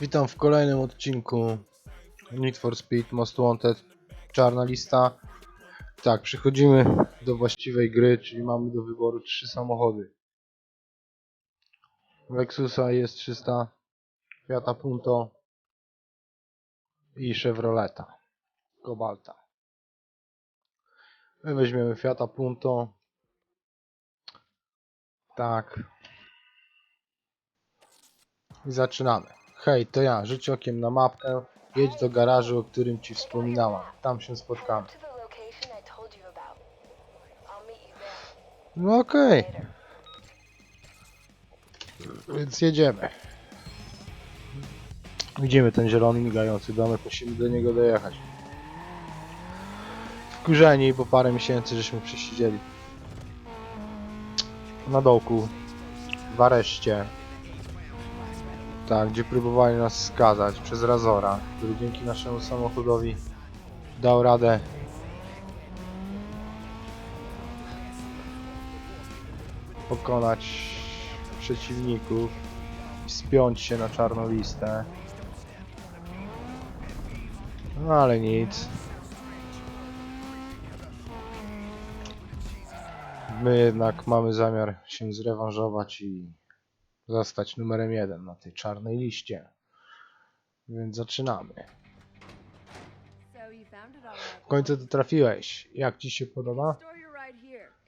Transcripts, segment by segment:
Witam w kolejnym odcinku Need for Speed Most Wanted. Czarna lista. Tak, przechodzimy do właściwej gry, czyli mamy do wyboru trzy samochody. Lexusa jest 300 Fiata Punto i Chevroleta Cobalta. My weźmiemy Fiata Punto. Tak. I zaczynamy. Hej, to ja, rzuć okiem na mapkę. Jedź do garażu, o którym ci wspominałam. Tam się spotkamy. No okej, Later. więc jedziemy. Widzimy ten zielony migający domek, musimy do niego dojechać. Wkurzeni, bo parę miesięcy żeśmy przesiedzieli. Na dołku, w areszcie. Tak, gdzie próbowali nas skazać przez Razora, który dzięki naszemu samochodowi dał radę pokonać przeciwników i spiąć się na czarną listę. No ale nic. My jednak mamy zamiar się zrewanżować i zostać numerem jeden na tej czarnej liście. Więc zaczynamy. W końcu tu trafiłeś. Jak ci się podoba?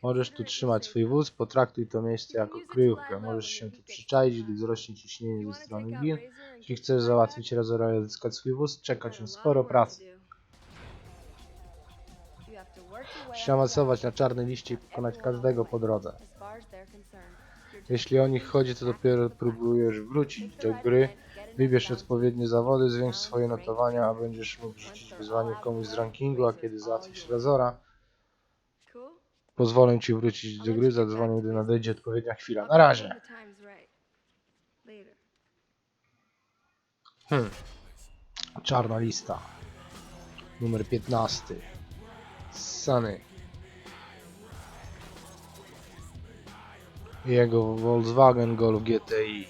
Możesz tu trzymać swój wóz, potraktuj to miejsce jako kryjówkę. Możesz się tu przyczaić, gdy wzrośnie ciśnienie ze strony gil. Jeśli chcesz załatwić Razora i odzyskać swój wóz, czeka cię sporo pracy. Trzeba masować na czarnej liście i pokonać każdego po drodze. Jeśli o nich chodzi, to dopiero próbujesz wrócić do gry. Wybierz odpowiednie zawody, zwiększ swoje notowania, a będziesz mógł rzucić wyzwanie komuś z rankingu, a kiedy załatwisz Razora, pozwolę ci wrócić do gry, zadzwonię, gdy nadejdzie odpowiednia chwila. Na razie! Hmm. Czarna lista. Numer 15. Sunny. Jego Volkswagen Golf GTI.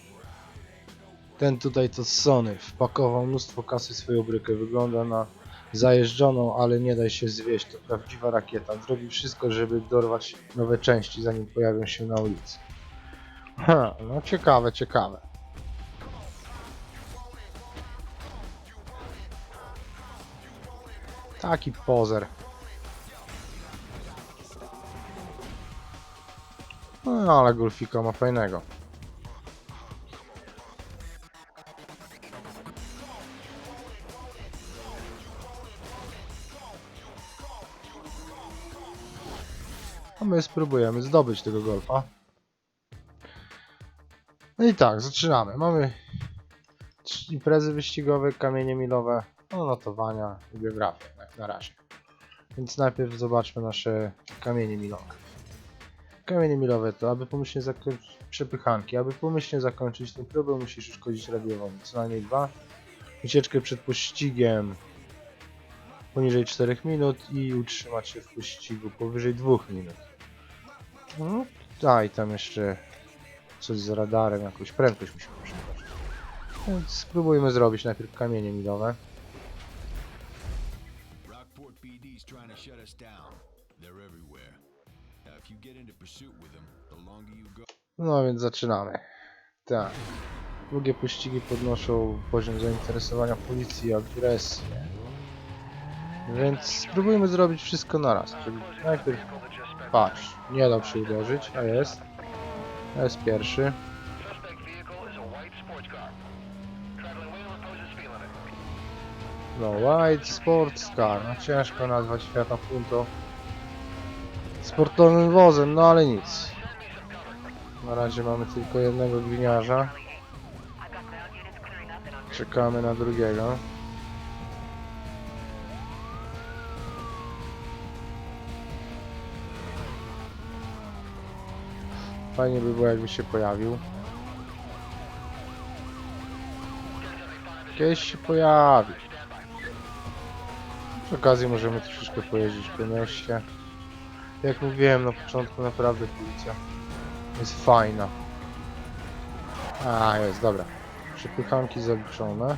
Ten tutaj to Sony. Wpakował mnóstwo kasy swoją brykę. Wygląda na zajeżdżoną, ale nie daj się zwieść. To prawdziwa rakieta. Zrobi wszystko, żeby dorwać nowe części, zanim pojawią się na ulicy. Ha, no ciekawe, ciekawe. Taki pozer. No ale Golfika ma fajnego. A my spróbujemy zdobyć tego golfa. No i tak, zaczynamy. Mamy imprezy wyścigowe, kamienie milowe, no notowania i biografię, jak na razie. Więc najpierw zobaczmy nasze kamienie milowe. Kamienie milowe to, aby pomyślnie zakończyć przepychanki, aby pomyślnie zakończyć ten próbę musisz uszkodzić radiową co najmniej dwa. Ucieczkę przed pościgiem poniżej 4 minut i utrzymać się w pościgu powyżej 2 minut. No, a tam jeszcze coś z radarem, jakąś prędkość musimy przekroczyć. Więc spróbujmy zrobić najpierw kamienie milowe. Rockport BD's trying to shut us down. They're everywhere. No więc zaczynamy. Tak. Długie pościgi podnoszą poziom zainteresowania policji i agresję. Więc spróbujmy zrobić wszystko naraz. Czyli najpierw patrz, nie dał się uderzyć, a jest. A jest pierwszy. No, White Sports Car. No ciężko nazwać Fiata Punto sportowym wozem, no ale nic. Na razie mamy tylko jednego gliniarza. Czekamy na drugiego. Fajnie by było jakby się pojawił. Kiedyś się pojawi. Przy okazji możemy troszeczkę pojeździć po mieście. Jak mówiłem na początku, naprawdę policja jest fajna. A, jest, dobra. Przepychanki zaliczone.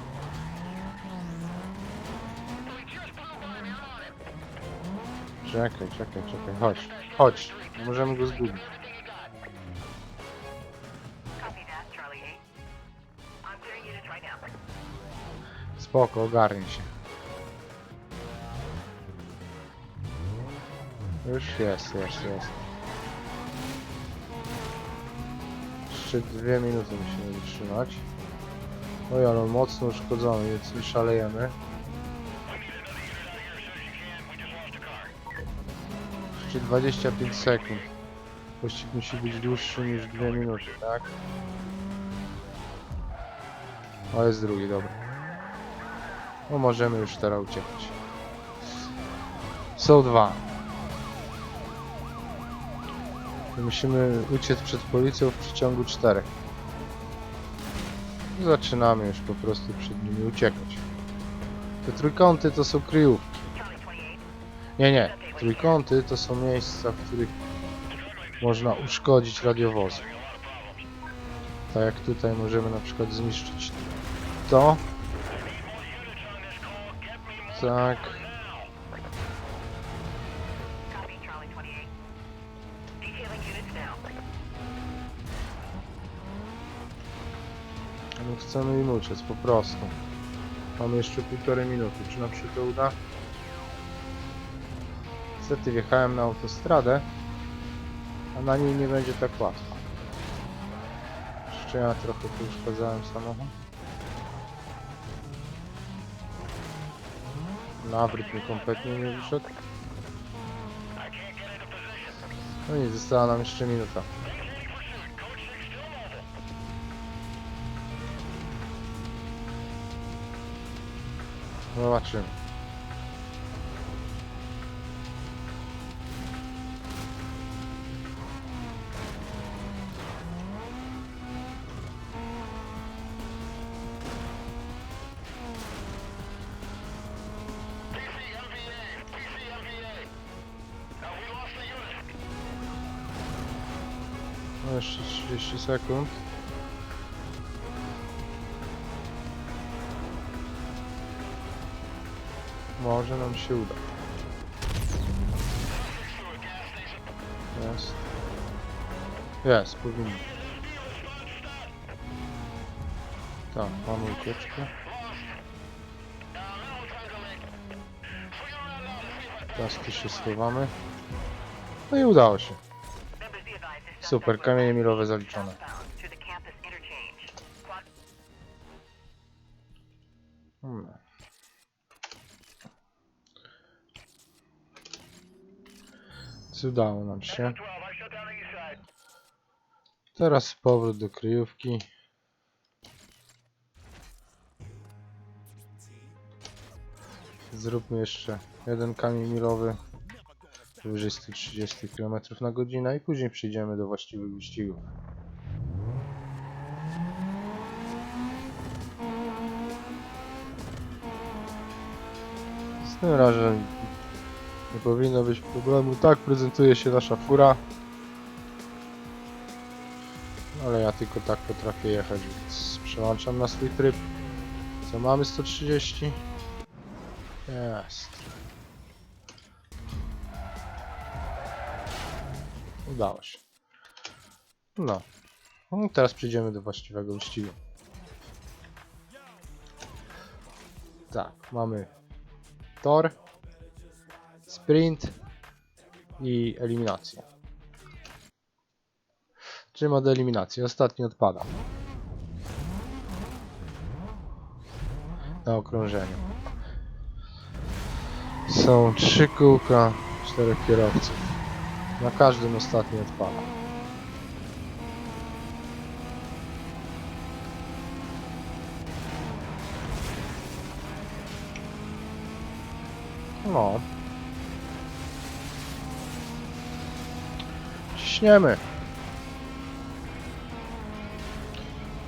Czekaj, czekaj, czekaj, chodź, chodź, możemy go zgubić. Copy that, Charlie 8. I'm clearing units right now. Spoko, ogarnij się. Już jest, jest, jest. Jeszcze dwie minuty musimy wytrzymać. Oj, ale mocno uszkodzony, więc szalejemy. Jeszcze 25 sekund. Pościg musi być dłuższy niż 2 minuty, tak? O, jest drugi, dobra. No możemy już teraz uciekać. Są dwa. Musimy uciec przed policją w przeciągu czterech. Zaczynamy już po prostu przed nimi uciekać. Te trójkąty to są kryjówki. Charlie 28. Nie, nie. Trójkąty to są miejsca, w których można uszkodzić radiowozy. Tak jak tutaj możemy na przykład zniszczyć to. Tak. My chcemy im uciec, po prostu. Mamy jeszcze półtorej minuty. Czy nam się to uda? Niestety wjechałem na autostradę, a na niej nie będzie tak łatwo. Jeszcze ja trochę tu uszkadzałem samochód. Nawrót mi kompletnie nie wyszedł. No nic, została nam jeszcze minuta. Zobaczymy. No jeszcze 30 sekund. Może nam się uda. Jest. Jest, powinno. Tak, mamy ucieczkę. Teraz tu się schowamy. No i udało się. Super, kamienie milowe zaliczone. Hmm. Więc Udało nam się. Teraz powrót do kryjówki. Zróbmy jeszcze jeden kamień milowy powyżej 130 km na godzinę i później przejdziemy do właściwych wyścigów. Tym razie nie powinno być problemu. Tak prezentuje się nasza fura. Ale ja tylko tak potrafię jechać, więc przełączam na swój tryb. Co mamy 130? Jest. Udało się. No. no teraz przejdziemy do właściwego wyścigu. Tak, mamy tor, sprint i eliminacja. Czym od eliminacji? Ostatni odpada. Na okrążeniu. Są trzy kółka, czterech kierowców. Na każdym ostatni odpada. No. Ciśniemy.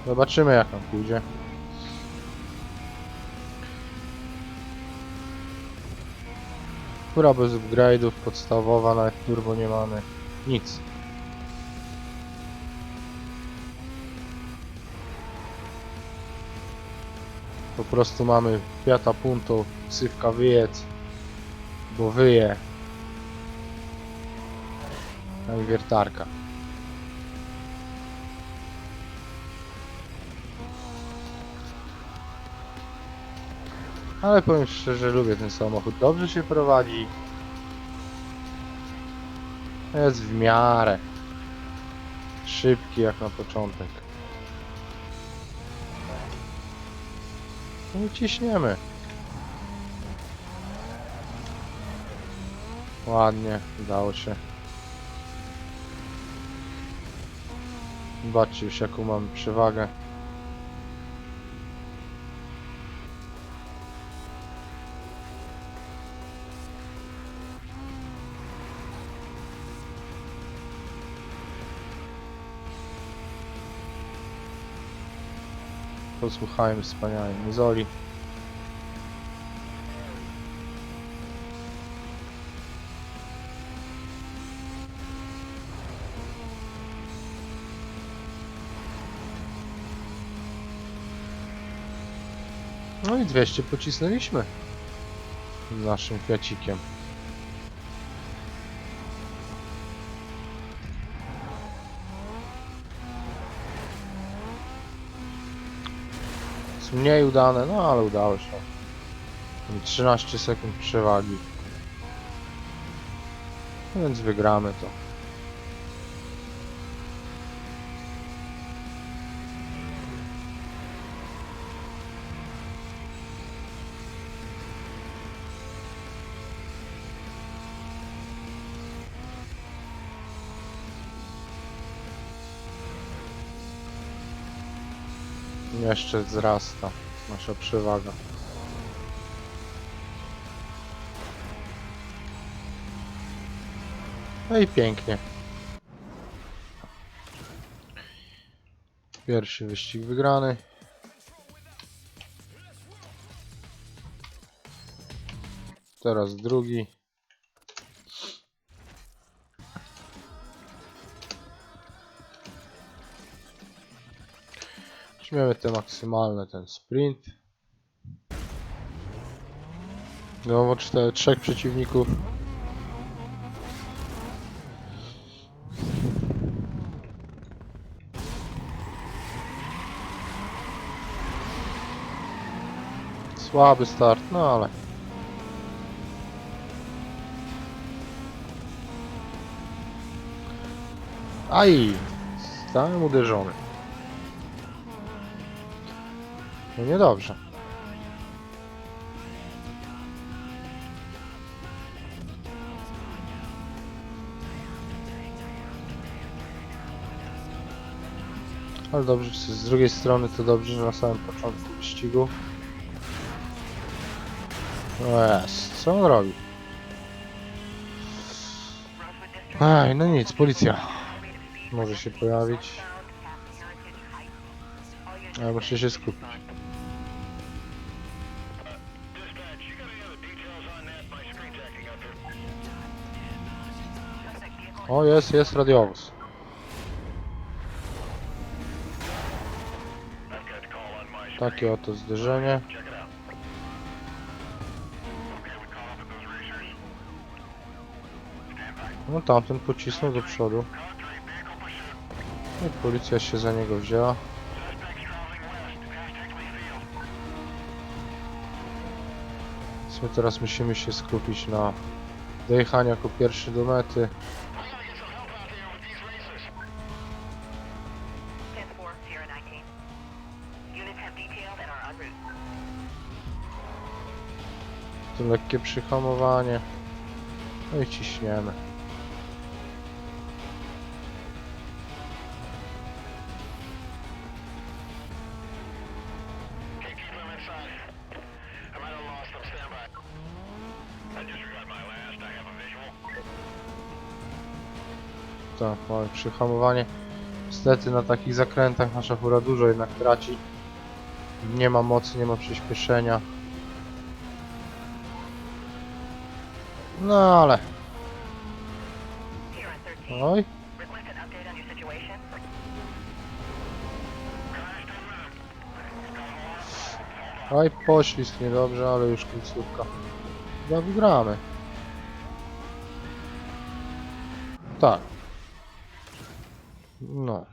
Zobaczymy jak nam pójdzie. Fura bez upgrade'ów, podstawowa, nawet turbo nie mamy. Nic. Po prostu mamy Fiata Punto, ksywka wyjedz, bo wyje. No i wiertarka. Ale powiem szczerze, lubię ten samochód. Dobrze się prowadzi. Jest w miarę. Szybki jak na początek. No i ciśniemy. Ładnie, udało się. Zobaczcie już jaką mamy przewagę. Posłuchajmy wspaniałej muzoli. I 200 pocisnęliśmy naszym kwiacikiem. Jest mniej udane, no ale udało się. Mamy 13 sekund przewagi. Więc wygramy to. Jeszcze wzrasta nasza przewaga. No i pięknie. Pierwszy wyścig wygrany. Teraz drugi. Weźmiemy te maksymalne, ten sprint. No, cztery, trzech przeciwników. Słaby start, no ale. Aj! Stałem uderzony. No niedobrze. Ale dobrze, z drugiej strony to dobrze, że na samym początku wyścigu. No co on robi? Aj, no nic, policja może się pojawić. Ale muszę się skupić. O, jest, jest radiowóz. Takie oto zderzenie. No tamten pocisnął do przodu. I policja się za niego wzięła. Więc my teraz musimy się skupić na dojechaniu jako pierwszy do mety. To lekkie przyhamowanie. No i ciśniemy. Tak, mamy przyhamowanie. Niestety na takich zakrętach nasza fura dużo jednak traci. Nie ma mocy, nie ma przyspieszenia. No ale. Sierra 13. Oj. Oj, poślizg niedobrze, ale już końcówka. Chyba wygramy. Tak. No.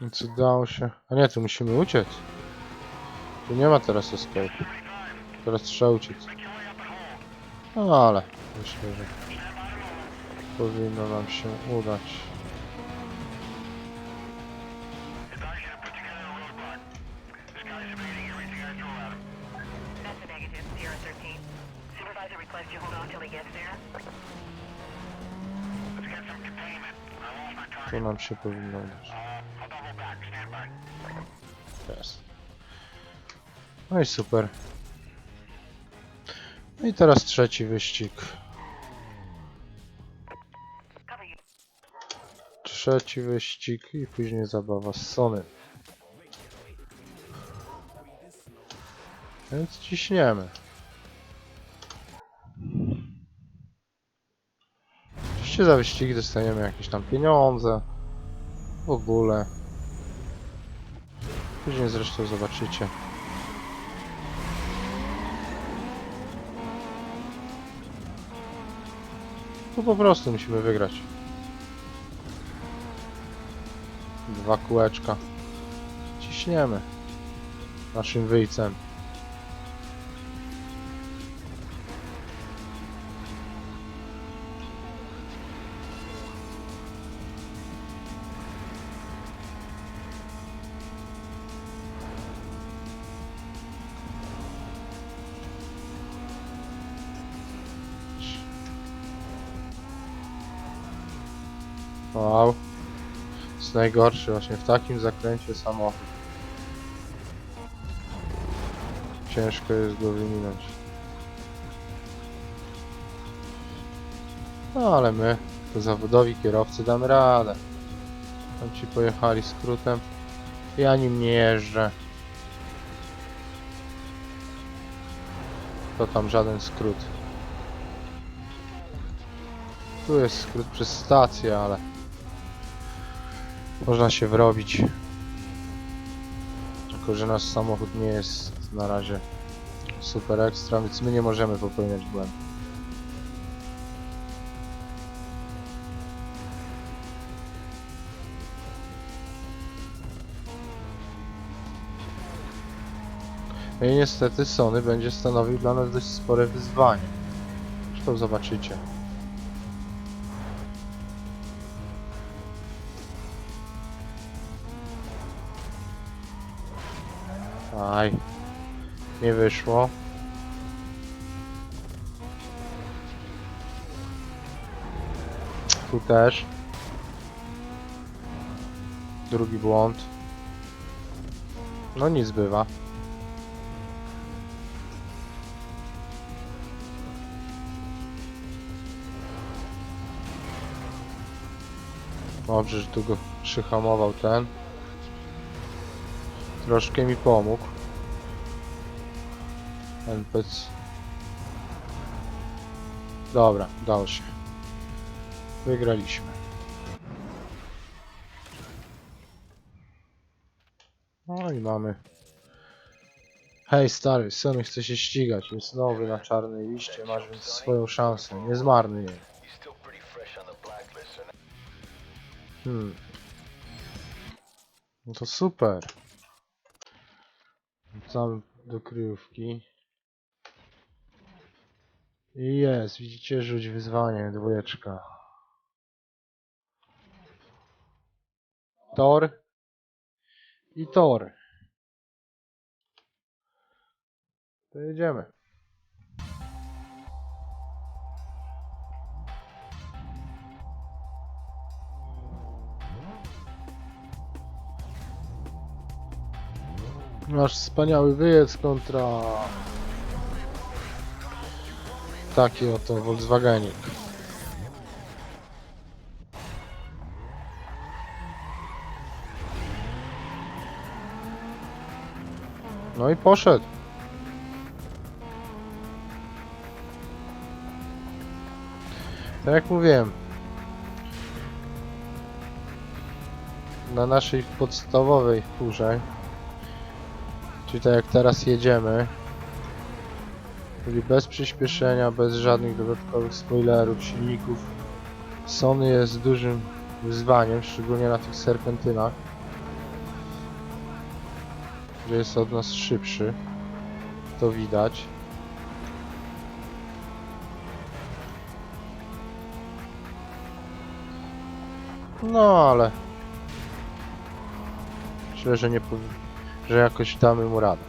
Więc udało się. A nie, tu musimy uciec. Tu nie ma teraz escape. Teraz trzeba uciec. No ale myślę, że powinno nam się udać. That's a negative, Sierra 13. Supervisor requests you hold on till he gets there. Let's get some containment. I lost my target. Tu nam się powinno udać. Jest. No i super. No i teraz trzeci wyścig. Trzeci wyścig i później zabawa z Sony. Więc ciśniemy. Oczywiście za wyścigi dostaniemy jakieś tam pieniądze. W ogóle. Później zresztą zobaczycie. Tu po prostu musimy wygrać. Dwa kółeczka. Ciśniemy. Naszym wyjcem. Wow. jest najgorszy właśnie w takim zakręcie samochód. Ciężko jest go wyminąć. No ale my, to zawodowi kierowcy, damy radę. Tam ci pojechali skrótem. Ja nim nie jeżdżę. To tam żaden skrót. Tu jest skrót przez stację, ale można się wrobić. Tylko, że nasz samochód nie jest na razie super ekstra, więc my nie możemy popełniać błędu. No i niestety Sony będzie stanowił dla nas dość spore wyzwanie. Zresztą zobaczycie. Aj. Nie wyszło. Tu też. Drugi błąd. No nic bywa. Dobrze, że tu go przyhamował ten. Troszkę mi pomógł. NPC. Dobra, udało się. Wygraliśmy. No i mamy. Hej stary, Sony chce się ścigać, jest nowy na czarnej liście, masz więc swoją szansę, nie zmarnuj. Hmm. No to super. Wracamy do kryjówki. I jest, widzicie, rzuć wyzwanie, dwójeczka. Tor. I tor. To jedziemy. Nasz wspaniały wyjazd kontra taki oto Volkswagenik. No i poszedł. Tak jak mówiłem, na naszej podstawowej furze Czyli tak jak teraz jedziemy, czyli bez przyspieszenia, bez żadnych dodatkowych spoilerów, silników. Sony jest dużym wyzwaniem, szczególnie na tych serpentynach, że jest od nas szybszy. To widać. No ale myślę, że nie powi- że jakoś damy mu radę.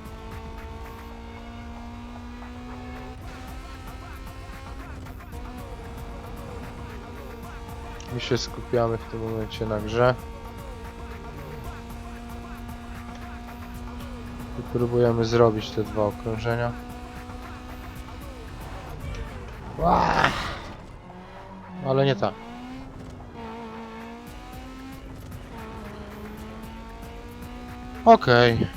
My się skupiamy w tym momencie na grze. I próbujemy zrobić te dwa okrążenia. Ale nie tak. Okej.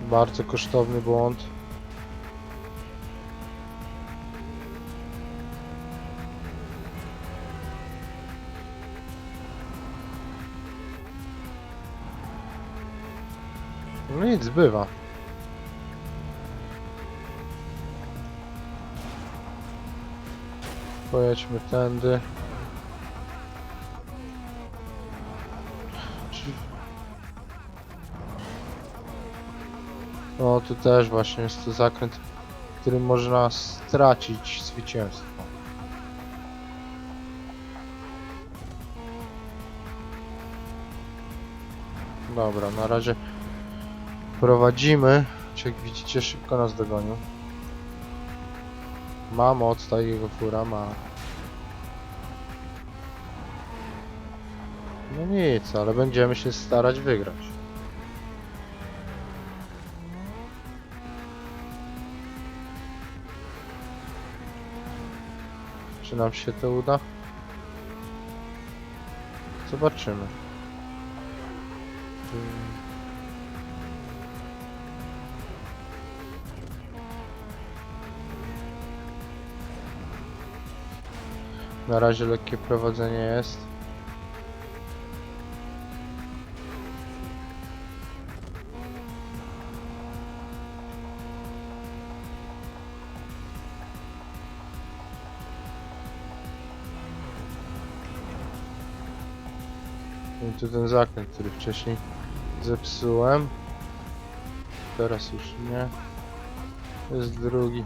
Bardzo kosztowny błąd. No nic, bywa. Pojedźmy tędy. O, tu też właśnie jest to zakręt, w którym można stracić zwycięstwo. Dobra, na razie prowadzimy. Jak widzicie, szybko nas dogonił. Ma moc, ta jego fura ma. No nic, ale będziemy się starać wygrać. Czy nam się to uda? Zobaczymy. Na razie lekkie prowadzenie jest. Tu ten zakręt, który wcześniej zepsułem. Teraz już nie. To jest drugi.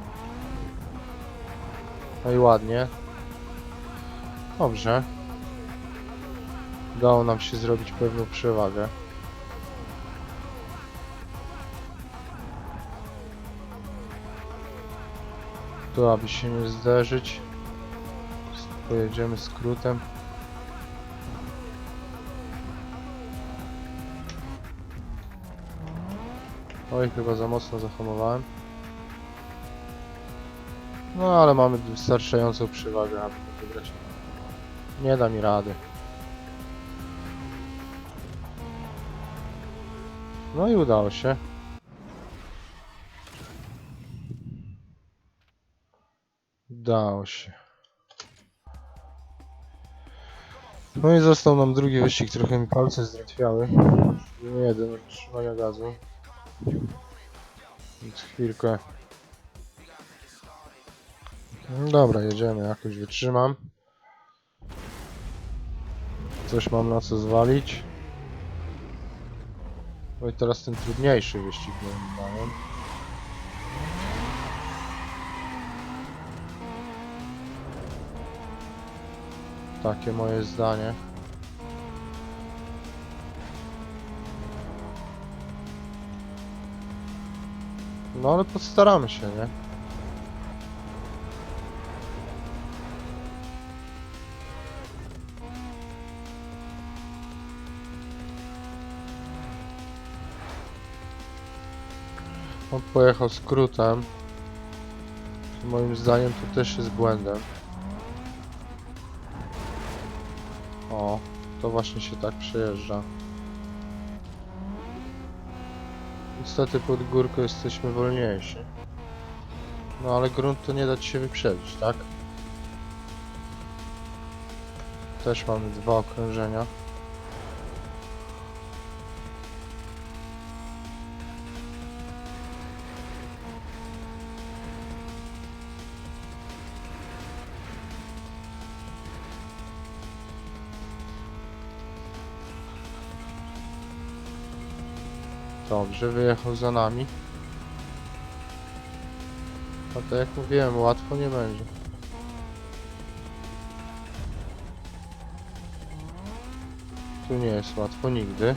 No i ładnie. Dobrze. Udało nam się zrobić pewną przewagę. Tu, aby się nie zderzyć, pojedziemy skrótem. Oj, chyba za mocno zahamowałem. No, ale mamy wystarczającą przewagę, aby to wygrać. Nie da mi rady. No i udało się. Udało się. No i został nam drugi wyścig, trochę mi palce zdrętwiały. Nie jeden od trzymania gazu. Więc chwilkę. No dobra, jedziemy, jakoś wytrzymam. Coś mam na co zwalić. No i teraz ten trudniejszy wyścig zdaniem. Takie moje zdanie. No ale postaramy się, nie? On pojechał skrótem. Moim zdaniem to też jest błędem. O, to właśnie się tak przejeżdża. Niestety pod górką jesteśmy wolniejsi. No ale grunt to nie da ci się wyprzedzić, tak? Też mamy dwa okrążenia. Dobrze, wyjechał za nami. A to jak mówiłem, łatwo nie będzie. Tu nie jest łatwo nigdy.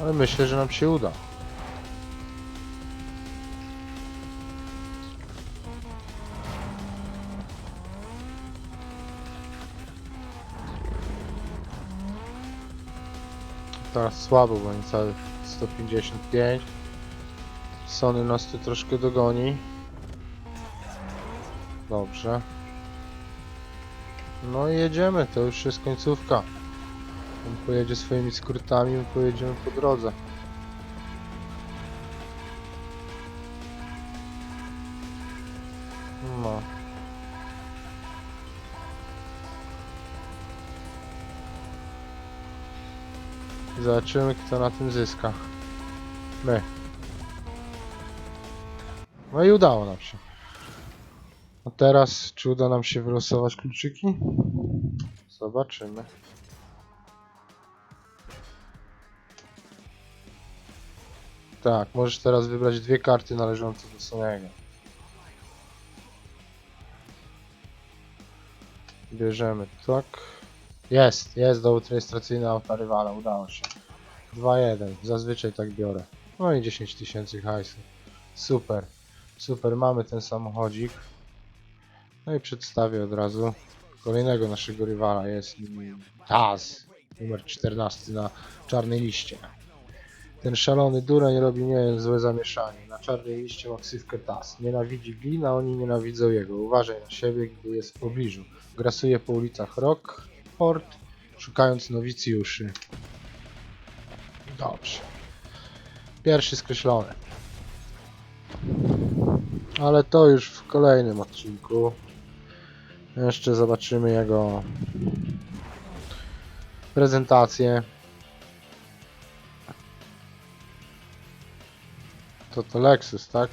Ale myślę, że nam się uda. Teraz słabo, bo niecałe 155. Sony nas tu troszkę dogoni. Dobrze. No i jedziemy, to już jest końcówka. On pojedzie swoimi skrótami, my pojedziemy po drodze. Zobaczymy kto na tym zyska. My. No i udało nam się. A teraz, czy uda nam się wylosować kluczyki? Zobaczymy. Tak, możesz teraz wybrać dwie karty należące do Sony'ego. Bierzemy, tak. Jest, jest dowód rejestracyjny auta rywala, udało się. 2-1, zazwyczaj tak biorę. No i 10 tysięcy hajsu. Super, super, mamy ten samochodzik. No i przedstawię od razu kolejnego naszego rywala, jest Taz, numer 14 na czarnej liście. Ten szalony dureń robi nie złe zamieszanie. Na czarnej liście ma ksywkę Taz. Nienawidzi glin, a oni nienawidzą jego. Uważaj na siebie, gdy jest w pobliżu. Grasuje po ulicach Rockport, szukając nowicjuszy. Dobrze. Pierwszy skreślony. Ale to już w kolejnym odcinku. Jeszcze zobaczymy jego prezentację. To to Lexus, tak?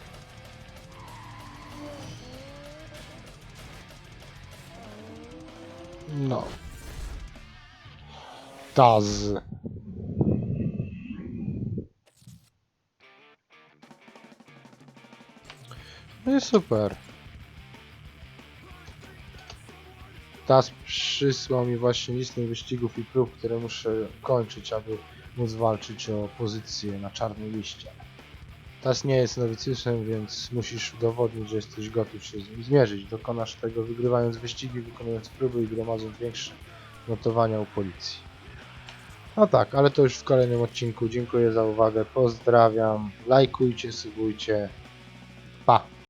No. Taz. No i super. Taz przysłał mi właśnie listę wyścigów i prób, które muszę kończyć, aby móc walczyć o pozycję na czarnej liście. Tas nie jest nowicjuszem, więc musisz udowodnić, że jesteś gotów się z nim zmierzyć. Dokonasz tego wygrywając wyścigi, wykonując próby i gromadząc większe notowania u policji. No tak, ale to już w kolejnym odcinku. Dziękuję za uwagę, pozdrawiam, lajkujcie, subujcie, pa!